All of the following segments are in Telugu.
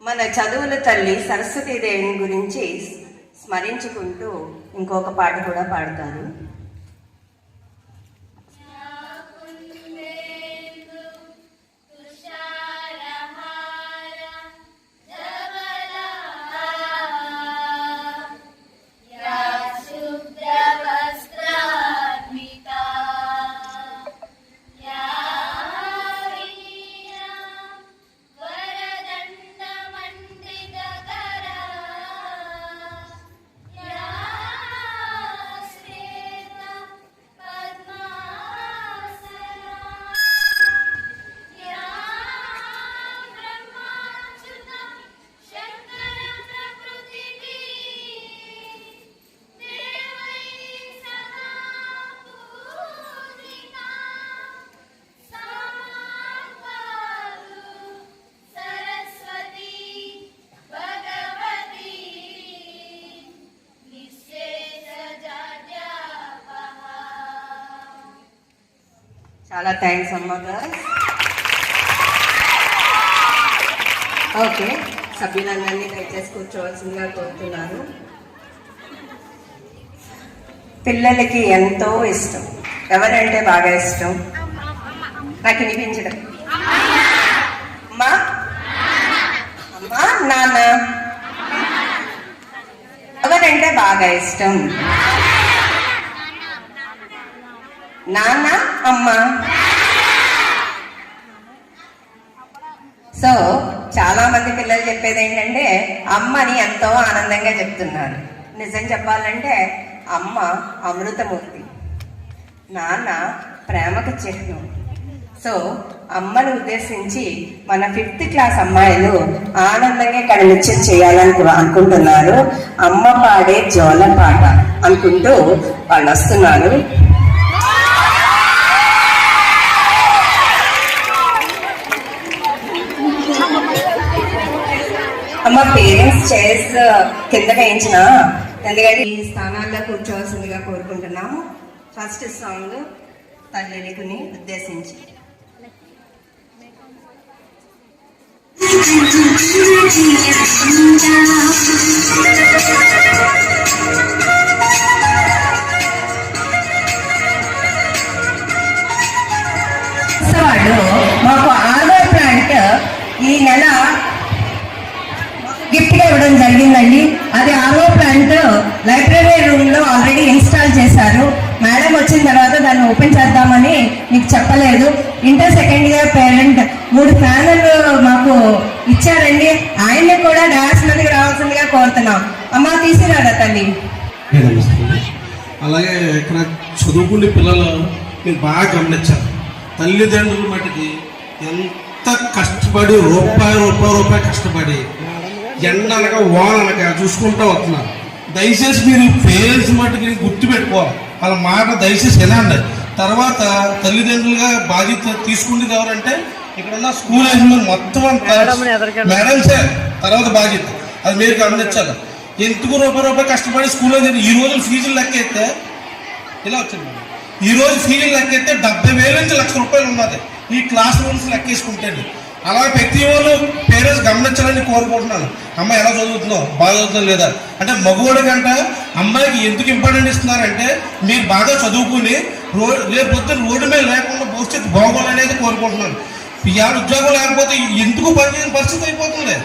మన చదువుల తల్లి సరస్వతీదేవిని గురించి స్మరించుకుంటూ ఇంకొక పాట కూడా పాడతారు చాలా థ్యాంక్స్ అమ్మ ఓకే సభ్యులందరినీ దయచేసి కూర్చోవలసిందిగా కోరుతున్నాను. పిల్లలకి ఎంతో ఇష్టం. ఎవరంటే బాగా ఇష్టం? నాకు వినిపించడం. అమ్మా? అమ్మా నాన్న? ఎవరంటే బాగా ఇష్టం? నాన్న అమ్మ. సో చాలా మంది పిల్లలు చెప్పేది ఏంటంటే అమ్మని ఎంతో ఆనందంగా చెప్తున్నారు. నిజం చెప్పాలంటే అమ్మ అమృతమూర్తి. నాన్న ప్రేమకు చిహ్నం. సో అమ్మను ఉద్దేశించి మన ఫిఫ్త్ క్లాస్ అమ్మాయిలు ఆనందంగా ఇక్కడ నృత్యం చేయాలని అనుకుంటున్నారు. అమ్మ పాడే జోల పాట అనుకుంటూ వాళ్ళు వస్తున్నారు. మా పేరెంట్స్ చైర్స్ uh, కింద వేయించిన. ఎందుకంటే ఈ స్థానాల్లో కూర్చోవాల్సిందిగా కోరుకుంటున్నాము. ఫస్ట్ సాంగ్ తల్లిని ఉద్దేశించి. వాళ్ళు చేయడం జరిగిందండి. అది ఆరో ప్లాంట్ లైబ్రరీ రూమ్లో ఆల్రెడీ ఇన్స్టాల్ చేశారు. మేడం వచ్చిన తర్వాత దాన్ని ఓపెన్ చేద్దామని మీకు చెప్పలేదు. ఇంటర్ సెకండ్ ఇయర్ పేరెంట్ మూడు ఫ్యాన్లు మాకు ఇచ్చారండి. ఆయన్ని కూడా డాన్స్ మీదకి రావాల్సిందిగా కోరుతున్నాం. అమ్మ తీసిరాడా తల్లి? అలాగే ఇక్కడ చదువుకునే పిల్లలు మీరు బాగా గమనించారు తల్లిదండ్రులు మటుకి ఎంత కష్టపడి రూపాయి రూపాయి రూపాయి కష్టపడి ఎండ అనక వాన అనక చూసుకుంటూ వస్తున్నారు. దయచేసి మీరు పేరెంట్స్ మటుకి గుర్తుపెట్టుకోవాలి. వాళ్ళ మాట దయచేసి వినండి. తర్వాత తల్లిదండ్రులుగా బాధ్యత తీసుకునేది ఎవరంటే ఇక్కడ ఉన్న స్కూల్ యజమాని మొత్తం అంతా మేడం సార్ తర్వాత బాధ్యత. అది మీరు గమనించాలి. ఎందుకు రూపాయి రూపాయి కష్టపడి స్కూల్లో ఈ రోజు ఫీజులు లెక్కెత్తే ఇలా వచ్చింది. ఈ రోజు ఫీజులు లెక్కెత్తే డెబ్బై వేల నుంచి లక్ష రూపాయలు ఉన్నది. ఈ క్లాస్ రూమ్స్ లెక్కేసుకుంటే అలా ప్రతి వాళ్ళు పేరెంట్స్ గమనించాలని కోరుకుంటున్నాను. అమ్మాయి ఎలా చదువుతుందో బాగా చదువుతుందో లేదా? అంటే మగవాడి కంట అమ్మాయికి ఎందుకు ఇంపార్టెంట్ ఇస్తున్నారంటే మీరు బాగా చదువుకుని రోడ్ రేపు పొద్దున్న రోడ్డు మీద లేకుండా భవిష్యత్తు బాగోవాలనేది కోరుకుంటున్నాను. ఇవాళ ఉద్యోగం లేకపోతే ఎందుకు పనిచేయని పరిస్థితి అయిపోతుంది.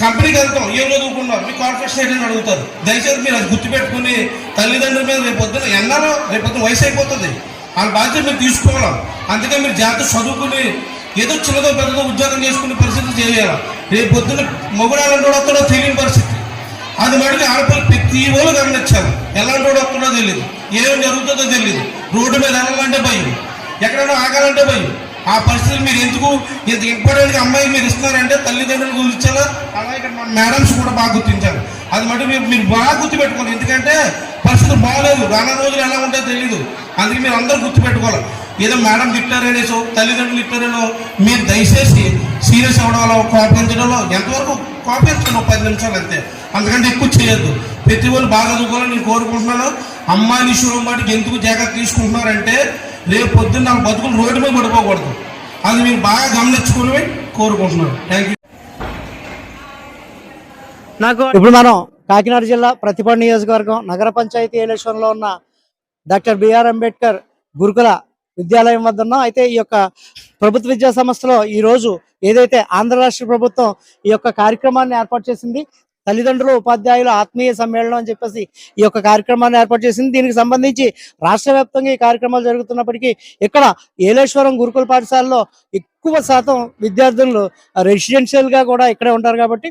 కంపెనీకి వెళ్తాం ఏం చదువుకున్నాం మీ క్వాలిఫికేషన్ ఏదైనా అడుగుతారు. దయచేసి మీరు అది గుర్తుపెట్టుకుని తల్లిదండ్రుల మీద రేపు పొద్దున ఎన్నారో రేపు పొద్దున వయసు అయిపోతుంది. వాళ్ళ బాధ్యత మీరు తీసుకోవాలి. అందుకే మీరు జాగ్రత్త చదువుకుని ఏదో చిన్నదో పెద్దదో ఉద్యోగం చేసుకునే పరిస్థితి చేయాలి రేపు పొద్దున కూడా వస్తాడో తెలియని పరిస్థితి. అది మటుకు ఆడపిల్ల ప్రతి వాళ్ళు గమనించారు. ఎలాంటి వాడు వస్తుందో తెలియదు ఏం జరుగుతుందో తెలియదు రోడ్డు మీద వెళ్ళాలంటే భయం. ఎక్కడైనా ఆగాలంటే భయం. ఆ పరిస్థితులు మీరు ఎందుకు ఇంత ఇంపార్టెంట్ అమ్మాయి మీరు ఇస్తున్నారంటే తల్లిదండ్రులు గురించాలా? అలాగే ఇక్కడ మన మేడమ్స్ కూడా బాగా గుర్తించారు. అది మటు మీరు మీరు బాగా గుర్తుపెట్టుకోవాలి. ఎందుకంటే పరిస్థితులు బాగాలేదు. రానున్న రోజులు ఎలా ఉంటాయో తెలియదు అందుకే మీరు అందరూ గుర్తుపెట్టుకోవాలి. ఏదో మేడం తిట్టారనేసో తల్లిదండ్రులు తిట్టారనో మీరు దయచేసి సీరియస్ అవడంలో కోపించడంలో ఎంతవరకు కోపించండి పది నిమిషాలు అంతే. అందుకంటే ఎక్కువ చేయొద్దు. ప్రతి వాళ్ళు బాగా చదువుకోవాలని నేను కోరుకుంటున్నాను. అమ్మాయి విషయంలో మటుకు ఎందుకు జాగ్రత్త తీసుకుంటున్నారంటే రేపు పొద్దున్న నాకు బతుకులు రోడ్డు మీద పడిపోకూడదు. అది మీరు బాగా గమనించుకుని కోరుకుంటున్నాను. థ్యాంక్ యూ నాకు ఇప్పుడు మనం కాకినాడ జిల్లా ప్రతిపాడు నియోజకవర్గం నగర పంచాయతీ ఎలక్షన్లో ఉన్న డాక్టర్ బిఆర్ అంబేద్కర్ గురుకుల విద్యాలయం వద్ద ఉన్నాం. అయితే ఈ యొక్క ప్రభుత్వ విద్యా సంస్థలో ఈ రోజు ఏదైతే ఆంధ్ర రాష్ట్ర ప్రభుత్వం ఈ యొక్క కార్యక్రమాన్ని ఏర్పాటు చేసింది తల్లిదండ్రులు ఉపాధ్యాయులు ఆత్మీయ సమ్మేళనం అని చెప్పేసి ఈ యొక్క కార్యక్రమాన్ని ఏర్పాటు చేసింది. దీనికి సంబంధించి రాష్ట్ర వ్యాప్తంగా ఈ కార్యక్రమాలు జరుగుతున్నప్పటికీ ఇక్కడ ఏలేశ్వరం గురుకుల పాఠశాలలో ఎక్కువ శాతం విద్యార్థులు రెసిడెన్షియల్గా కూడా ఇక్కడే ఉంటారు కాబట్టి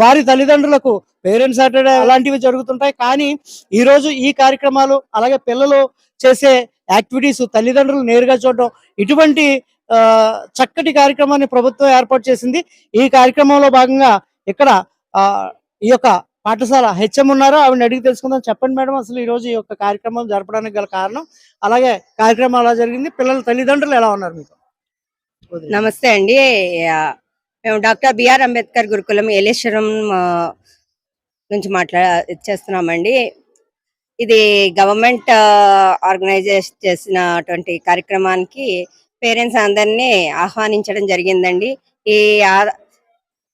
వారి తల్లిదండ్రులకు పేరెంట్స్ సాటర్డే అలాంటివి జరుగుతుంటాయి. కానీ ఈరోజు ఈ కార్యక్రమాలు అలాగే పిల్లలు చేసే యాక్టివిటీస్ తల్లిదండ్రులు నేరుగా చూడడం ఇటువంటి చక్కటి కార్యక్రమాన్ని ప్రభుత్వం ఏర్పాటు చేసింది. ఈ కార్యక్రమంలో భాగంగా ఇక్కడ ఈ యొక్క పాఠశాల హెచ్ఎం ఉన్నారో ఆవిడని అడిగి తెలుసుకుందాం. చెప్పండి మేడం అసలు ఈ రోజు ఈ యొక్క కార్యక్రమం జరపడానికి గల కారణం. అలాగే కార్యక్రమం ఎలా జరిగింది? పిల్లల తల్లిదండ్రులు ఎలా ఉన్నారు మీకు నమస్తే అండి. మేము డాక్టర్ బిఆర్ అంబేద్కర్ గురుకులం ఏలేశ్వరం నుంచి మాట్లా చేస్తున్నామండి. ఇది గవర్నమెంట్ ఆర్గనైజ్ చేసినటువంటి కార్యక్రమానికి పేరెంట్స్ అందరినీ ఆహ్వానించడం జరిగిందండి. ఈ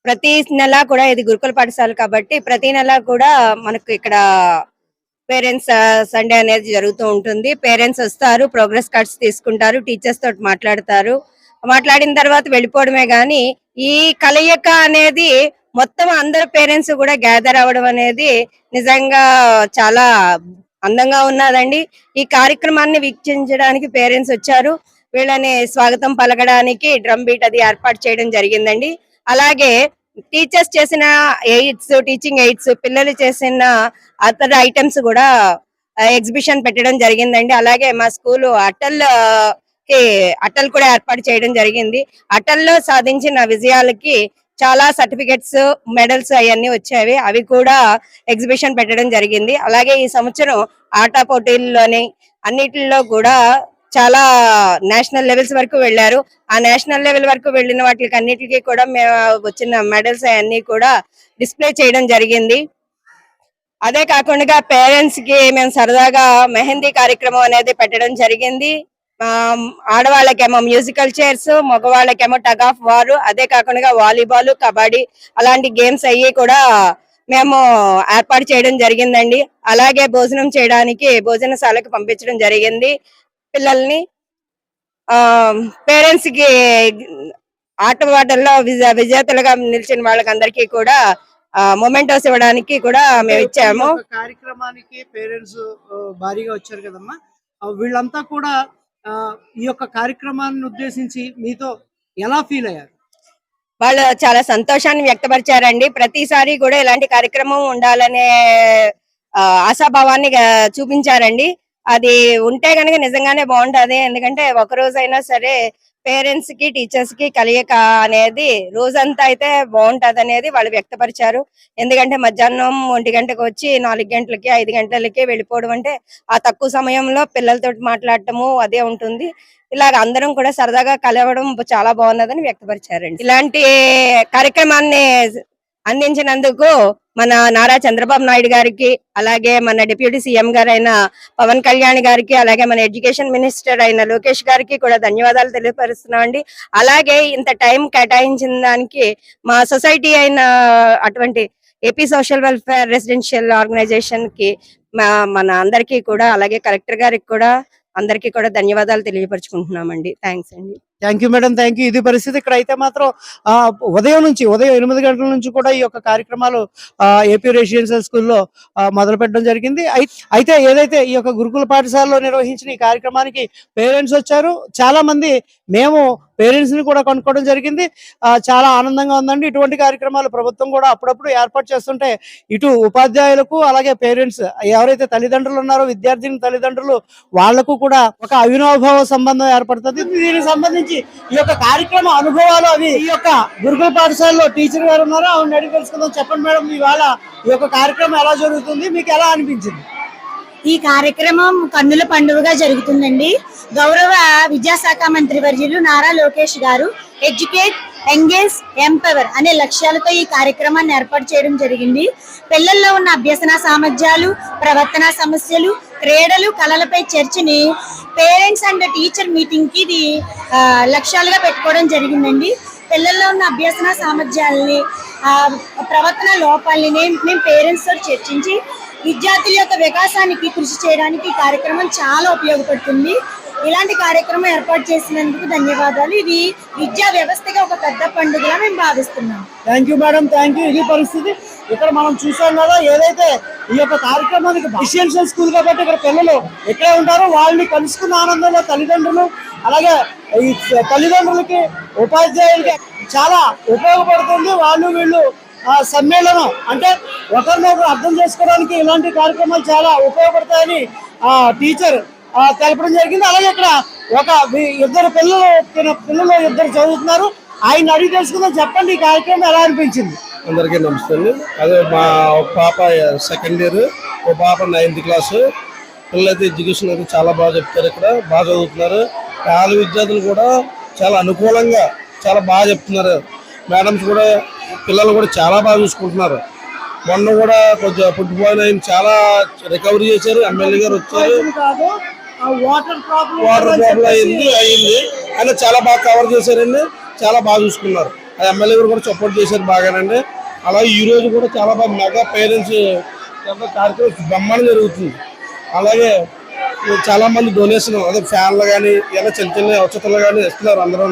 ప్రతి నెల కూడా ఇది గురుకుల పాఠశాల కాబట్టి ప్రతి నెల కూడా మనకు ఇక్కడ పేరెంట్స్ సండే అనేది జరుగుతూ ఉంటుంది. పేరెంట్స్ వస్తారు ప్రోగ్రెస్ కార్డ్స్ తీసుకుంటారు టీచర్స్ తోటి మాట్లాడతారు. మాట్లాడిన తర్వాత వెళ్ళిపోవడమే కానీ ఈ కలయిక అనేది మొత్తం అందరు పేరెంట్స్ కూడా గ్యాదర్ అవ్వడం అనేది నిజంగా చాలా అందంగా ఉన్నదండి. ఈ కార్యక్రమాన్ని వీక్షించడానికి పేరెంట్స్ వచ్చారు. వీళ్ళని స్వాగతం పలకడానికి డ్రమ్ బీట్ అది ఏర్పాటు చేయడం జరిగిందండి. అలాగే టీచర్స్ చేసిన ఎయిడ్స్ టీచింగ్ ఎయిడ్స్ పిల్లలు చేసిన అతర ఐటమ్స్ కూడా ఎగ్జిబిషన్ పెట్టడం జరిగిందండి. అలాగే మా స్కూల్ అటల్కి అటల్ కూడా ఏర్పాటు చేయడం జరిగింది. అటల్లో సాధించిన విజయాలకి చాలా సర్టిఫికెట్స్ మెడల్స్ అవన్నీ వచ్చేవి అవి కూడా ఎగ్జిబిషన్ పెట్టడం జరిగింది. అలాగే ఈ సంవత్సరం ఆట పోటీల్లోని అన్నిటిలో కూడా చాలా నేషనల్ లెవెల్స్ వరకు వెళ్ళారు. ఆ నేషనల్ లెవెల్ వరకు వెళ్ళిన వాటికి అన్నిటికీ కూడా మేము వచ్చిన మెడల్స్ అవన్నీ కూడా డిస్ప్లే చేయడం జరిగింది. అదే కాకుండా పేరెంట్స్కి మేము సరదాగా మెహందీ కార్యక్రమం అనేది పెట్టడం జరిగింది. ఆడవాళ్ళకేమో మ్యూజికల్ చైర్స్ మగవాళ్ళకేమో టగ్ ఆఫ్ వారు అదే కాకుండా వాలీబాల్ కబడ్డీ అలాంటి గేమ్స్ అయ్యి కూడా మేము ఏర్పాటు చేయడం జరిగిందండి. అలాగే భోజనం చేయడానికి భోజనశాలకు పంపించడం జరిగింది. పిల్లల్ని ఆ పేరెంట్స్కి ఆటపాటల్లో విజ- విజేతలుగా నిలిచిన వాళ్ళకందరికీ కూడా మొమెంటోస్ ఇవ్వడానికి కూడా మేము ఇచ్చాము. కార్యక్రమానికి పేరెంట్స్ భారీగా వచ్చారు కదమ్మా. వీళ్ళంతా కూడా ఈ యొక్క కార్యక్రమాన్ని ఉద్దేశించి మీతో ఎలా ఫీల్ అయ్యారు? వాళ్ళు చాలా సంతోషాన్ని వ్యక్తపరిచారండి. ప్రతిసారి కూడా ఇలాంటి కార్యక్రమం ఉండాలనే ఆశాభావాన్ని చూపించారండి. అది ఉంటే గనుక నిజంగానే బాగుంటది. ఎందుకంటే ఒక రోజైనా సరే పేరెంట్స్కి టీచర్స్కి కలియక అనేది రోజంతా అయితే బాగుంటది అనేది వాళ్ళు వ్యక్తపరిచారు. ఎందుకంటే మధ్యాహ్నం ఒంటి గంటకు వచ్చి నాలుగు గంటలకి ఐదు గంటలకి వెళ్ళిపోవడం అంటే ఆ తక్కువ సమయంలో పిల్లలతో మాట్లాడటము అదే ఉంటుంది. ఇలాగ అందరం కూడా సరదాగా కలవడం చాలా బాగున్నదని వ్యక్తపరిచారండి. ఇలాంటి కార్యక్రమాన్ని అందించినందుకు మన నారా చంద్రబాబు నాయుడు గారికి అలాగే మన డిప్యూటీ సీఎం గారైన పవన్ కళ్యాణ్ గారికి అలాగే మన ఎడ్యుకేషన్ మినిస్టర్ అయిన లోకేష్ గారికి కూడా ధన్యవాదాలు తెలియపరుస్తున్నామండి. అలాగే ఇంత టైం కేటాయించిన దానికి మా సొసైటీ అయిన అటువంటి ఏపీ సోషల్ వెల్ఫేర్ రెసిడెన్షియల్ ఆర్గనైజేషన్కి మన అందరికీ కూడా అలాగే కలెక్టర్ గారికి కూడా అందరికీ కూడా ధన్యవాదాలు తెలియపరుచుకుంటున్నామండి. థ్యాంక్స్ అండి. Thank you madam thank you ఇది పరిస్థితి. ఇక్కడ అయితే మాత్రం ఉదయం నుంచి ఉదయం ఎనిమిది గంటల నుంచి కూడా ఈ యొక్క కార్యక్రమాలు ఏపీ రెసిడెన్షియల్ స్కూల్లో మొదలు పెట్టడం జరిగింది. అయితే ఏదైతే ఈ యొక్క గురుకుల పాఠశాలలో నిర్వహించిన ఈ కార్యక్రమానికి పేరెంట్స్ వచ్చారు చాలా మంది మేము పేరెంట్స్ని కూడా కనుక్కోవడం జరిగింది. చాలా ఆనందంగా ఉందండి. ఇటువంటి కార్యక్రమాలు ప్రభుత్వం కూడా అప్పుడప్పుడు ఏర్పాటు చేస్తుంటే ఇటు ఉపాధ్యాయులకు అలాగే పేరెంట్స్ ఎవరైతే తల్లిదండ్రులు ఉన్నారో విద్యార్థిని తల్లిదండ్రులు వాళ్ళకు కూడా ఒక అవినోభావ సంబంధం ఏర్పడుతుంది. దీనికి సంబంధించి ఈ యొక్క కార్యక్రమ అనుభవాలు అవి ఈ యొక్క గురుకుల పాఠశాలలో టీచర్ గారు ఉన్నారో ఆవిడ అడిగి తెలుసుకుందాం. చెప్పండి మేడం ఇవాళ ఈ యొక్క కార్యక్రమం ఎలా జరుగుతుంది? మీకు ఎలా అనిపించింది? ఈ కార్యక్రమం కన్నుల పండుగగా జరుగుతుందండి. గౌరవ విద్యాశాఖ మంత్రి వర్యులు నారా లోకేష్ గారు ఎడ్యుకేట్ ఎంగేజ్ ఎంపవర్ అనే లక్ష్యాలతో ఈ కార్యక్రమాన్ని ఏర్పాటు చేయడం జరిగింది. పిల్లల్లో ఉన్న అభ్యసన సామర్థ్యాలు ప్రవర్తన సమస్యలు క్రీడలు కళలపై చర్చని పేరెంట్స్ అండ్ టీచర్ మీటింగ్కి ఇది లక్ష్యాలుగా పెట్టుకోవడం జరిగిందండి. పిల్లల్లో ఉన్న అభ్యసన సామర్థ్యాలని ప్రవర్తన లోపాలని మేము- మేము పేరెంట్స్తో చర్చించి విద్యార్థుల యొక్క వికాసానికి కృషి చేయడానికి ఈ కార్యక్రమం చాలా ఉపయోగపడుతుంది. ఇలాంటి కార్యక్రమం ఏర్పాటు చేసినందుకు ధన్యవాదాలు. ఇది విద్యా వ్యవస్థగా ఒక పెద్ద పండుగగా మేము భావిస్తున్నాం. Thank you madam thank you ఇది పరిస్థితి. ఇక్కడ మనం చూసాం కదా ఏదైతే ఈ యొక్క కార్యక్రమానికి రెసిడెన్షియల్ స్కూల్ కాబట్టి ఇక్కడ పిల్లలు ఎక్కడే ఉంటారో వాళ్ళని కలుసుకున్న ఆనందంలో తల్లిదండ్రులు అలాగే ఈ తల్లిదండ్రులకి ఉపాధ్యాయులకి చాలా ఉపయోగపడుతుంది. వాళ్ళు వీళ్ళు ఆ, సమ్మేళనం అంటే ఒకరినొకరు అర్థం చేసుకోవడానికి ఇలాంటి కార్యక్రమాలు చాలా ఉపయోగపడతాయని ఆ టీచర్ ఆ, తెలపడం జరిగింది. అలాగే ఇక్కడ ఒక ఇద్దరు పిల్లలు పిల్లలు ఇద్దరు చదువుతున్నారు. ఆయన అడిగి తెలుసుకుందాం. చెప్పండి ఈ కార్యక్రమం ఎలా అనిపించింది? అందరికీ నమస్తే అదే మా పాప సెకండ్ ఇయర్ ఒక పాప నైన్త్ క్లాసు పిల్లలైతే ఎడ్యుకేషన్ అయితే చాలా బాగా చెప్తారు ఇక్కడ. బాగా చదువుతున్నారు. పేద విద్యార్థులు కూడా చాలా అనుకూలంగా చాలా బాగా చెప్తున్నారు. మేడమ్స్ కూడా పిల్లలు కూడా చాలా బాగా చూసుకుంటున్నారు. మొన్న కూడా కొంచెం పుట్టిపోయిన ఆయన చాలా రికవరీ చేశారు. ఎమ్మెల్యే గారు వచ్చారు. వాటర్ ప్రాబ్లం అయింది అయింది. కానీ చాలా బాగా కవర్ చేశారండి. చాలా బాగా చూసుకున్నారు. ఆ ఎమ్మెల్యే గారు కూడా సపోర్ట్ చేశారు బాగానండి. అలాగే ఈ రోజు కూడా చాలా బాగా మెగా పేరెంట్స్ కార్యక్రమం బ్రహ్మాండం జరుగుతుంది. అలాగే చాలా మంది డొనేషన్ అదే ఫ్యాన్లు కానీ ఇలా చిన్న చిన్న అవసరాలు కానీ ఇస్తున్నారు అందరూ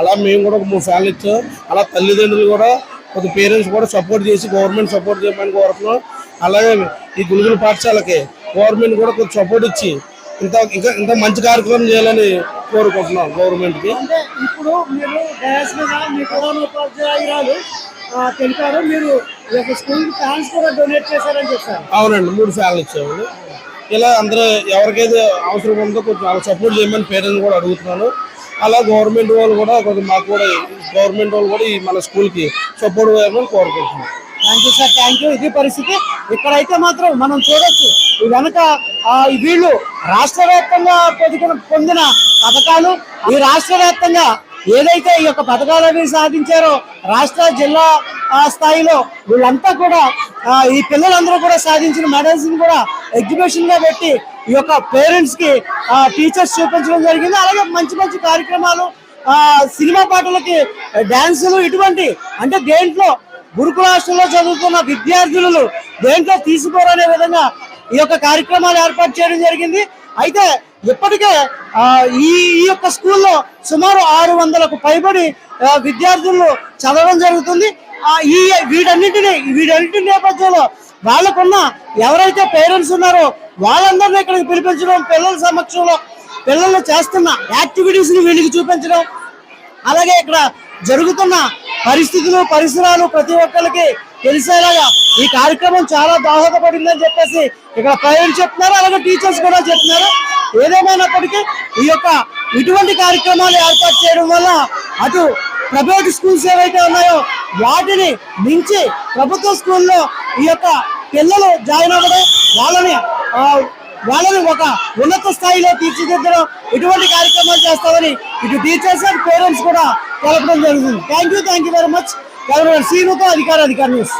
అలా మేము కూడా ఒక మూడు ఫ్యాన్లు ఇచ్చాం. అలా తల్లిదండ్రులు కూడా కొద్ది పేరెంట్స్ కూడా సపోర్ట్ చేసి గవర్నమెంట్ సపోర్ట్ చేయమని కోరుతున్నాం. అలాగే ఈ గురుకుల పాఠశాలకి గవర్నమెంట్ కూడా కొంచెం సపోర్ట్ ఇచ్చి ఇంత ఇంకా ఇంకా మంచి కార్యక్రమం చేయాలని కోరుకుంటున్నాం గవర్నమెంట్కి. ఇప్పుడు మీరు ఉపాధ్యాయురాలు తెలిపారు. మీరు స్కూల్ ఫ్యాన్స్ కూడా డొనేట్ చేశారని చెప్పారు. అవునండి మూడు ఫ్యాన్లు ఇచ్చామండి. ఇలా అందరూ ఎవరికైతే అవసరం ఉందో కొంచెం సపోర్ట్ చేయమని పేరెంట్స్ కూడా అడుగుతున్నాను. అలా గవర్నమెంట్ వాళ్ళు కూడా కొంచెం మాకు కూడా గవర్నమెంట్ వాళ్ళు కూడా ఈ మన స్కూల్కి సపోర్ట్ చేయమని కోరుకుంటున్నాం. Thank you sir thank you. ఇది పరిస్థితి. ఇక్కడైతే మాత్రం మనం చూడొచ్చు. వెనక వీళ్ళు రాష్ట్ర వ్యాప్తంగా పొందిన పొందిన పథకాలు ఈ రాష్ట్ర వ్యాప్తంగా ఏదైతే ఈ యొక్క పథకాలు అవి సాధించారో రాష్ట్ర జిల్లా స్థాయిలో వీళ్ళంతా కూడా ఈ పిల్లలందరూ కూడా సాధించిన మెడల్స్ని కూడా ఎగ్జిబిషన్గా పెట్టి ఈ యొక్క పేరెంట్స్కి టీచర్స్ చూపించడం జరిగింది. అలాగే మంచి మంచి కార్యక్రమాలు ఆ, సినిమా పాటలకి డాన్సులు ఇటువంటి అంటే దేంట్లో గురుకుల హాస్టల్లో చదువుతున్న విద్యార్థులు దేంట్లో తీసుకోరనే విధంగా ఈ యొక్క కార్యక్రమాలు ఏర్పాటు చేయడం జరిగింది. అయితే ఇప్పటికే ఈ ఈ యొక్క స్కూల్లో సుమారు ఆరు వందలకు పైబడి విద్యార్థులు చదవడం జరుగుతుంది. ఈ వీటన్నింటినీ వీటన్నింటి నేపథ్యంలో వాళ్ళకున్న ఎవరైతే పేరెంట్స్ ఉన్నారో వాళ్ళందరినీ ఇక్కడికి పిలిపించడం పిల్లల సమక్షంలో పిల్లలు చేస్తున్న యాక్టివిటీస్ని వీళ్ళకి చూపించడం అలాగే ఇక్కడ జరుగుతున్న పరిస్థితులు పరిసరాలు ప్రతి ఒక్కరికి తెలిసేలాగా ఈ కార్యక్రమం చాలా దోహదపడిందని చెప్పేసి ఇక్కడ పేరెంట్స్ చెప్తున్నారు అలాగే టీచర్స్ కూడా చెప్తున్నారు. ఏదేమైనప్పటికీ ఈ యొక్క ఇటువంటి కార్యక్రమాలు ఏర్పాటు చేయడం వల్ల అటు ప్రైవేట్ స్కూల్స్ ఏవైతే ఉన్నాయో వాటిని మించి ప్రభుత్వ స్కూల్లో ఈ యొక్క పిల్లలు జాయిన్ అవ్వడం వాళ్ళని వాళ్ళని ఒక ఉన్నత స్థాయిలో తీర్చిదిద్దడం ఇటువంటి కార్యక్రమాలు చేస్తామని ఇటు టీచర్స్ అండ్ పేరెంట్స్ కూడా తెలపడం జరుగుతుంది. Thank you thank you very much సీనుతో అధికార అధికార న్యూస్